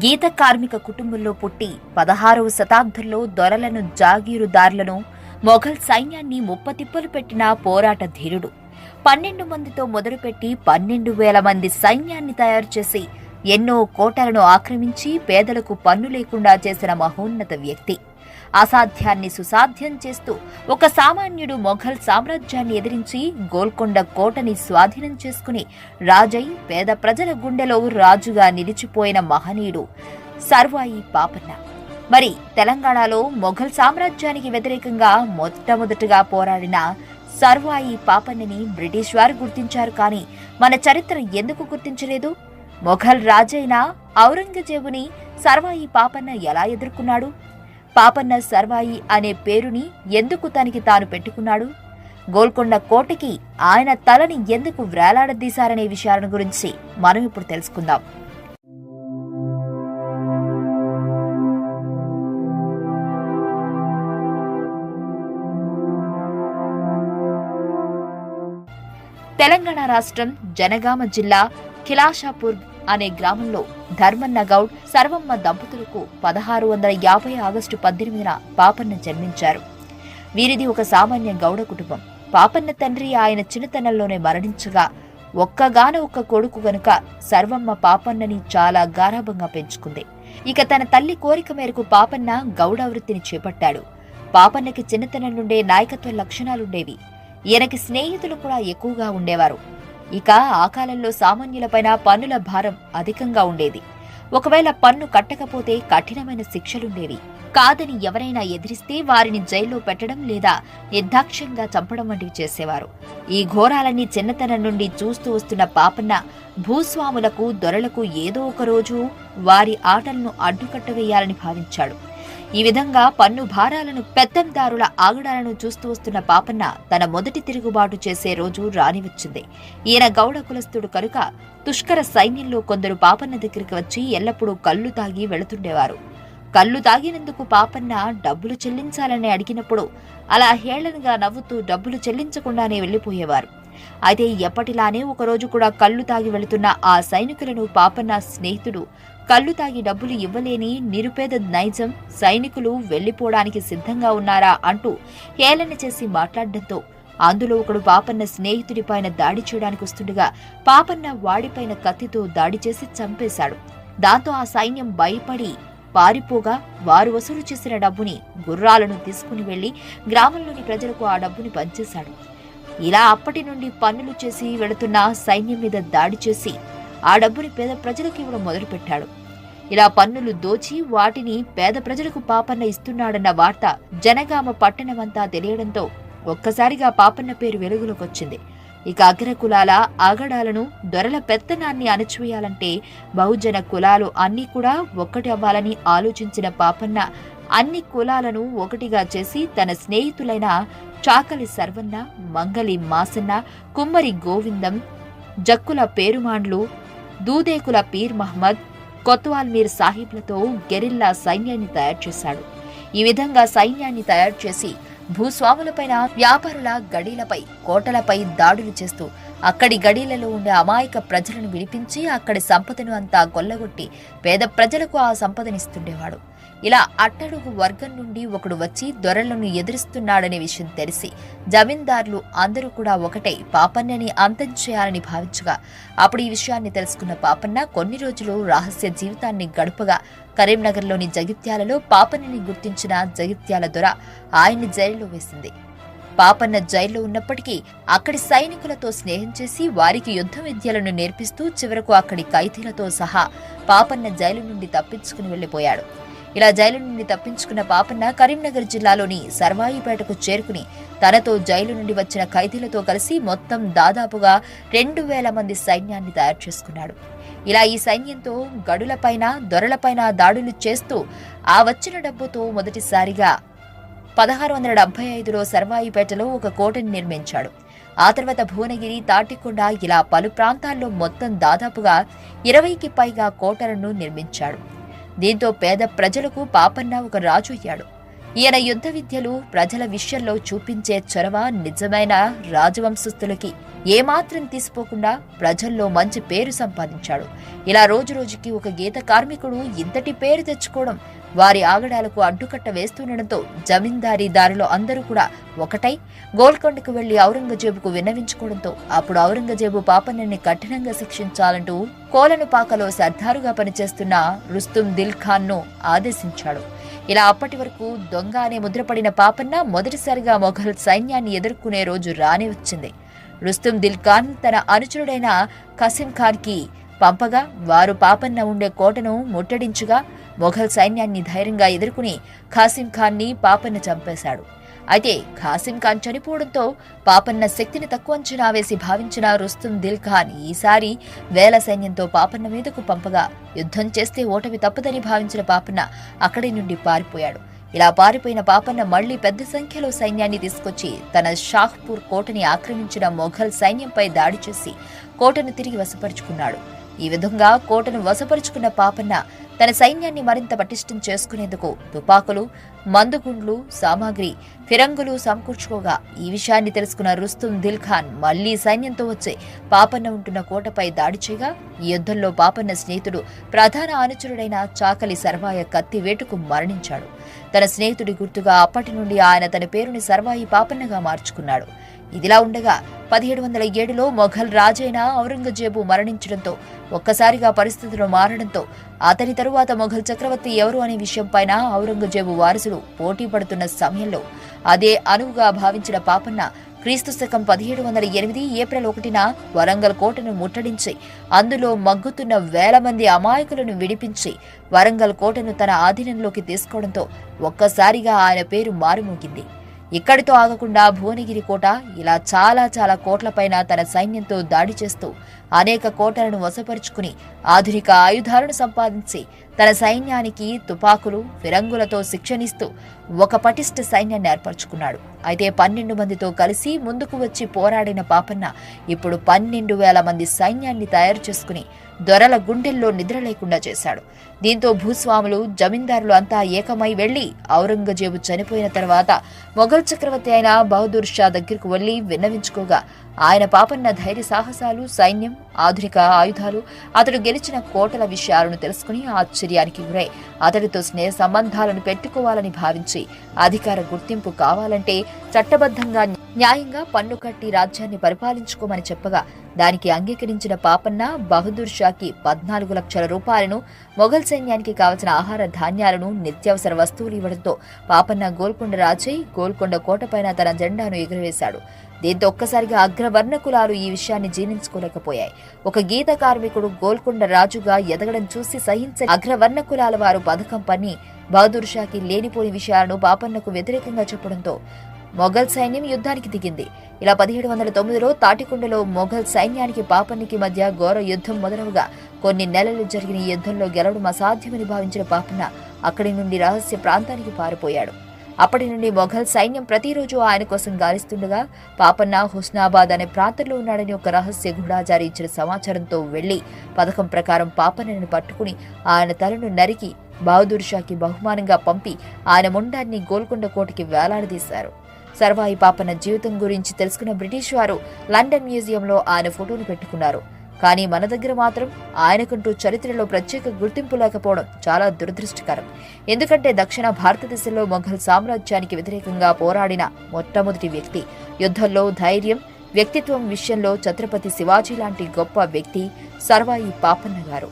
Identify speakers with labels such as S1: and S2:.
S1: గీత కార్మిక కుటుంబంలో పుట్టి పదహారవ శతాబ్దంలో దొరలను జాగీరుదారులను మొఘల్ సైన్యాన్ని ముప్పతిప్పలు పెట్టిన పోరాట ధీరుడు. పన్నెండు మందితో మొదలుపెట్టి పన్నెండు వేల మంది సైన్యాన్ని తయారు చేసి ఎన్నో కోటలను ఆక్రమించి పేదలకు పన్ను లేకుండా చేసిన మహోన్నత వ్యక్తి. అసాధ్యాన్ని సుసాధ్యం చేస్తూ ఒక సామాన్యుడు మొఘల్ సామ్రాజ్యాన్ని ఎదిరించి గోల్కొండ కోటని స్వాధీనం చేసుకుని రాజై పేద ప్రజల గుండెలో రాజుగా నిలిచిపోయిన మహనీయుడు సర్వాయి పాపన్న. మరి తెలంగాణలో మొఘల్ సామ్రాజ్యానికి వ్యతిరేకంగా మొట్టమొదటిగా పోరాడిన సర్వాయి పాపన్నని బ్రిటిష్ వారు గుర్తించారు కానీ మన చరిత్ర ఎందుకు గుర్తించలేదు? మొఘల్ రాజైన ఔరంగజేబుని సర్వాయి పాపన్న ఎలా ఎదుర్కొన్నాడు? పాపన్న సర్వాయి అనే పేరుని ఎందుకు తనకి తాను పెట్టుకున్నాడు? గోల్కొండ కోటకి ఆయన తలని ఎందుకు వ్రేలాడదీశారనే విషయాలను గురించి మనం ఇప్పుడు తెలుసుకుందాం. తెలంగాణ రాష్ట్రం జనగామ జిల్లా కిలాషాపూర్ అనే గ్రామంలో ధర్మన్న గౌడ్ సర్వమ్మ దంపతులకు పదహారు వందల యాభై ఆగస్టు పద్దెనిమిదిన పాపన్న జన్మించారు. వీరిది ఒక సామాన్య గౌడ కుటుంబం. పాపన్న తండ్రి ఆయన చిన్నతనంలోనే మరణించగా ఒక్కగాన ఒక్క కొడుకు గనుక సర్వమ్మ పాపన్నని చాలా గారాభంగా పెంచుకుంది. ఇక తన తల్లి కోరిక మేరకు పాపన్న గౌడ వృత్తిని చేపట్టాడు. పాపన్నకి చిన్నతనం నుండే నాయకత్వ లక్షణాలుండేవి. ఈయనకి స్నేహితులు కూడా ఎక్కువగా ఉండేవారు. ఇక ఆ కాలంలో సామాన్యులపైన పన్నుల భారం అధికంగా ఉండేది. ఒకవేళ పన్ను కట్టకపోతే కఠినమైన శిక్షలుండేవి. కాదని ఎవరైనా ఎదిరిస్తే వారిని జైల్లో పెట్టడం లేదా నిర్దాక్ష్యంగా చంపడం వంటివి చేసేవారు. ఈ ఘోరాలన్నీ చిన్నతనం నుండి చూస్తూ వస్తున్న పాపన్న భూస్వాములకు దొరలకు ఏదో ఒక రోజు వారి ఆటలను అడ్డుకట్టవేయాలని భావించాడు. ఈ విధంగా పన్ను భారాలను పెత్తందారుల ఆగడాలను చూస్తూ వస్తున్న పాపన్న తన మొదటి తిరుగుబాటు చేసే రోజు రానివచ్చింది. ఈయన గౌడ కులస్తుడు కనుక తుష్కర సైన్యంలో కొందరు పాపన్న దగ్గరికి వచ్చి ఎల్లప్పుడూ కళ్ళు తాగి వెళుతుండేవారు. కళ్ళు తాగినందుకు పాపన్న డబ్బులు చెల్లించాలని అడిగినప్పుడు అలా హేళనగా నవ్వుతూ డబ్బులు చెల్లించకుండానే వెళ్ళిపోయేవారు అయితే ఎప్పటిలానే ఒకరోజు కూడా కళ్ళు తాగి వెళుతున్న ఆ సైనికులను పాపన్న స్నేహితుడు కళ్ళు తాగి డబ్బులు ఇవ్వలేని నిరుపేద నైజం సైనికులు వెళ్ళిపోవడానికి సిద్ధంగా ఉన్నారా అంటూ హేళన చేసి మాట్లాడడంతో అందులో ఒకడు పాపన్న స్నేహితుడిపైన దాడి చేయడానికి వస్తుండగా పాపన్న వాడిపైన కత్తితో దాడి చేసి చంపేశాడు. దాంతో ఆ సైన్యం భయపడి పారిపోగా వారు వసూలు చేసిన డబ్బుని గుర్రాలను తీసుకుని వెళ్ళి గ్రామంలోని ప్రజలకు ఆ డబ్బుని పంచేశాడు. ఇలా అప్పటి నుండి పన్నులు చేసి వెళుతున్న సైన్యం మీద దాడి చేసి ఆ డబ్బుని పేద ప్రజలకు ఇవ్వడం మొదలుపెట్టాడు. ఇలా పన్నులు దోచి వాటిని పేద ప్రజలకు పాపన్న ఇస్తున్నాడన్న వార్త జనగామ పట్టణమంతా తెలియడంతో ఒక్కసారిగా పాపన్న పేరు వెలుగులోకొచ్చింది. ఇక అగ్ర కులాల ఆగడాలను దొరల పెత్తనాన్ని అణచివేయాలంటే బహుజన కులాలు అన్నీ కూడా ఒక్కటి అవ్వాలని ఆలోచించిన పాపన్న అన్ని కులాలను ఒకటిగా చేసి తన స్నేహితులైన చాకలి సర్వన్న మంగలి మాసన్న కుమ్మరి గోవిందం జక్కుల పేరుమాండ్లు దూదేకుల పీర్ మహ్మద్ కొత్వాల్మీర్ సాహిబ్లతో గెరిల్లా సైన్యాన్ని తయారు చేశాడు. ఈ విధంగా సైన్యాన్ని తయారు చేసి భూస్వాములపైన వ్యాపారుల గడీలపై కోటలపై దాడులు చేస్తూ అక్కడి గడీలలో ఉండే అమాయక ప్రజలను విడిపించి అక్కడి సంపదను అంతా గొల్లగొట్టి పేద ప్రజలకు ఆ సంపదనిస్తుండేవాడు. ఇలా అట్టడుగు వర్గం నుండి ఒకడు వచ్చి దొరలను ఎదురిస్తున్నాడనే విషయం తెలిసి జమీందారులు అందరూ కూడా ఒకటై పాపన్నని అంతం చేయాలని భావించగా అప్పుడు ఈ విషయాన్ని తెలుసుకున్న పాపన్న కొన్ని రోజులు రహస్య జీవితాన్ని గడుపగా కరీంనగర్లోని జగిత్యాలలో పాపన్నని గుర్తించిన జగిత్యాల దొర ఆయన్ని జైల్లో వేసింది. పాపన్న జైల్లో ఉన్నప్పటికీ అక్కడి సైనికులతో స్నేహం చేసి వారికి యుద్ధ విద్యలను నేర్పిస్తూ చివరకు అక్కడి ఖైదీలతో సహా పాపన్న జైలు నుండి తప్పించుకుని వెళ్ళిపోయాడు ఇలా జైలు నుండి తప్పించుకున్న పాపన్న కరీంనగర్ జిల్లాలోని సర్వాయిపేటకు చేరుకుని తనతో జైలు నుండి వచ్చిన ఖైదీలతో కలిసి మొత్తం దాదాపుగా రెండు వేల మంది సైన్యాన్ని తయారు చేసుకున్నాడు. ఇలా ఈ సైన్యంతో గడులపైన దొరలపైన దాడులు చేస్తూ ఆ వచ్చిన డబ్బుతో మొదటిసారిగా పదహారు వందల డెబ్బై ఐదులో సర్వాయిపేటలో ఒక కోటని నిర్మించాడు. ఆ తర్వాత భువనగిరి తాటికొండ ఇలా పలు ప్రాంతాల్లో మొత్తం దాదాపుగా ఇరవైకి పైగా కోటలను నిర్మించాడు. దీంతో పేద ప్రజలకు పాపన్న ఒక రాజు అయ్యాడు. ఈయన యుద్ధ విద్యలు ప్రజల విషయంలో చూపించే చొరవ నిజమైన రాజవంశస్థులకి ఏమాత్రం తీసిపోకుండా ప్రజల్లో మంచి పేరు సంపాదించాడు. ఇలా రోజురోజుకి ఒక గీత కార్మికుడు ఇంతటి పేరు తెచ్చుకోవడం వారి ఆగడాలకు అడ్డుకట్ట వేస్తుండటంతో జమీందారీ దారిలో అందరూ కూడా ఒకటై గోల్కొండకు వెళ్ళి ఔరంగజేబుకు విన్నవించుకోవడంతో అప్పుడు ఔరంగజేబు పాపన్నని కఠినంగా శిక్షించాలంటూ కోలనుపాకలో సర్దారుగా పనిచేస్తున్న రుస్తుం దిల్ ఖాన్ను ఆదేశించాడు. ఇలా అప్పటి వరకు దొంగ అనే ముద్రపడిన పాపన్న మొదటిసారిగా మొఘల్ సైన్యాన్ని ఎదుర్కొనే రోజు రాని వచ్చింది. రుస్తుం దిల్ ఖాన్ తన అనుచరుడైన కసిం ఖాన్కి పంపగా వారు పాపన్న ఉండే కోటను ముట్టడించుగా మొఘల్ సైన్యాన్ని ధైర్యంగా ఎదుర్కొని ఖాసిం ఖాన్ని పాపన్న చంపేశాడు. అయితే ఖాసిం ఖాన్ చనిపోవడంతో పాపన్న శక్తిని తక్కువ అంచనా వేసి భావించిన రుస్తుం దిల్ ఖాన్ ఈసారి వేల సైన్యంతో పాపన్న మీదకు పంపగా యుద్ధం చేస్తే ఓటమి తప్పదని భావించిన పాపన్న అక్కడి నుండి పారిపోయాడు. ఇలా పారిపోయిన పాపన్న మళ్ళీ పెద్ద సంఖ్యలో సైన్యాన్ని తీసుకొచ్చి తన షాహ్పూర్ కోటని ఆక్రమించిన మొఘల్ సైన్యంపై దాడి చేసి కోటను తిరిగి వశపరుచుకున్నాడు. ఈ విధంగా కోటను వశపరుచుకున్న పాపన్న తన సైన్యాన్ని మరింత పటిష్టం చేసుకునేందుకు తుపాకులు మందుగుండ్లు సామాగ్రి ఫిరంగులు సమకూర్చుకోగా ఈ విషయాన్ని తెలుసుకున్న రుస్తుం దిల్ ఖాన్ మళ్ళీ సైన్యంతో వచ్చే పాపన్న ఉంటున్న కోటపై దాడి చేయగా ఈ యుద్ధంలో పాపన్న స్నేహితుడు ప్రధాన అనుచరుడైన చాకలి సర్వాయ కత్తి వేటుకు మరణించాడు. తన స్నేహితుడి గుర్తుగా అప్పటి నుండి ఆయన తన పేరుని సర్వాయి పాపన్నగా మార్చుకున్నాడు. ఇదిలా ఉండగా పదిహేడు వందల ఏడులో మొఘల్ రాజైన ఔరంగజేబు మరణించడంతో ఒక్కసారిగా పరిస్థితులు మారడంతో అతని తరువాత మొఘల్ చక్రవర్తి ఎవరు అనే విషయంపైన ఔరంగజేబు వారసులు పోటీ పడుతున్న సమయంలో అదే అనువుగా భావించిన పాపన్న క్రీస్తు శకం పదిహేడు వందల ఎనిమిది ఏప్రిల్ ఒకటిన వరంగల్ కోటను ముట్టడించి అందులో మగ్గుతున్న వేల మంది అమాయకులను విడిపించి వరంగల్ కోటను తన ఆధీనంలోకి తీసుకోవడంతో ఒక్కసారిగా ఆయన పేరు మారుమోగింది. ఇక్కడితో ఆగకుండా భువనగిరి కోట ఇలా చాలా చాలా కోట్లపైన తన సైన్యంతో దాడి చేస్తూ అనేక కోటలను వశపరుచుకుని ఆధునిక ఆయుధాలను సంపాదించి తన సైన్యానికి తుపాకులు ఫిరంగులతో శిక్షణిస్తూ ఒక పటిష్ట సైన్యాన్ని ఏర్పరచుకున్నాడు. అయితే పన్నెండు మందితో కలిసి ముందుకు వచ్చి పోరాడిన పాపన్న ఇప్పుడు పన్నెండు వేల మంది సైన్యాన్ని తయారు చేసుకుని దొరల గుండెల్లో నిద్ర లేకుండా చేశాడు. దీంతో భూస్వాములు జమీందారులు అంతా ఏకమై వెళ్ళి ఔరంగజేబు చనిపోయిన తర్వాత మొఘల్ చక్రవర్తి అయిన బహదూర్ షా దగ్గరకు వెళ్ళి విన్నవించుకోగా ఆయన పాపన్న ధైర్య సాహసాలు సైన్యం ఆధునిక ఆయుధాలు అతడు గెలిచిన కోటల విషయాలను తెలుసుకుని ఆశ్చర్యానికి గురై అతడితో స్నేహ సంబంధాలను పెట్టుకోవాలని భావించి అధికార గుర్తింపు కావాలంటే చట్టబద్ధంగా న్యాయంగా పన్ను కట్టి రాజ్యాన్ని పరిపాలించుకోమని చెప్పగా దానికి అంగీకరించిన పాపన్న బహదూర్ షాకి పద్నాలుగు లక్షల రూపాయలను మొఘల్ సైన్యానికి కావలసిన ఆహార ధాన్యాలను నిత్యావసర వస్తువులు ఇవ్వడంతో పాపన్న గోల్కొండ రాజై గోల్కొండ కోటపైన తన జెండాను ఎగురవేశాడు. దీంతో ఒక్కసారిగా అగ్రవర్ణ కులాలు ఈ విషయాన్ని జీర్ణించుకోలేకపోయాయి. ఒక గీత కార్మికుడు గోల్కొండ రాజుగా ఎదగడం చూసి సహించే అగ్రవర్ణ కులాల వారు పథకం పని బహదూర్ షాకి లేనిపోని విషయాలను పాపన్నకు వ్యతిరేకంగా చెప్పడంతో మొఘల్ సైన్యం యుద్ధానికి దిగింది. ఇలా పదిహేడు వందల తొమ్మిదిలో తాటికొండలో మొఘల్ సైన్యానికి పాపన్నికి మధ్య ఘోర యుద్ధం మొదలవగా కొన్ని నెలలు జరిగిన ఈ యుద్ధంలో గెలవడం అసాధ్యమని భావించిన పాపన్న అక్కడి నుండి రహస్య ప్రాంతానికి పారిపోయాడు. అప్పటి నుండి మొఘల్ సైన్యం ప్రతిరోజు ఆయన కోసం గాలిస్తుండగా పాపన్న హుస్నాబాద్ అనే ప్రాంతంలో ఉన్నాడని ఒక రహస్య గూఢాచారి ఇచ్చిన సమాచారంతో వెళ్ళి పథకం ప్రకారం పాపన్నని పట్టుకుని ఆయన తలను నరికి బహదూర్ షాకి బహుమానంగా పంపి ఆయన మొండాన్ని గోల్కొండ కోటకి వేలాడదీశారు. సర్వాయి పాపన్న జీవితం గురించి తెలుసుకున్న బ్రిటిష్ వారు లండన్ మ్యూజియంలో ఆయన ఫోటోను పెట్టుకున్నారు. కానీ మన దగ్గర మాత్రం ఆయనకంటూ చరిత్రలో ప్రత్యేక గుర్తింపు లేకపోవడం చాలా దురదృష్టకరం. ఎందుకంటే దక్షిణ భారతదేశంలో మొఘల్ సామ్రాజ్యానికి వ్యతిరేకంగా పోరాడిన మొట్టమొదటి వ్యక్తి యుద్ధంలో ధైర్యం వ్యక్తిత్వం విషయంలో ఛత్రపతి శివాజీ లాంటి గొప్ప వ్యక్తి సర్వాయి పాపన్న గారు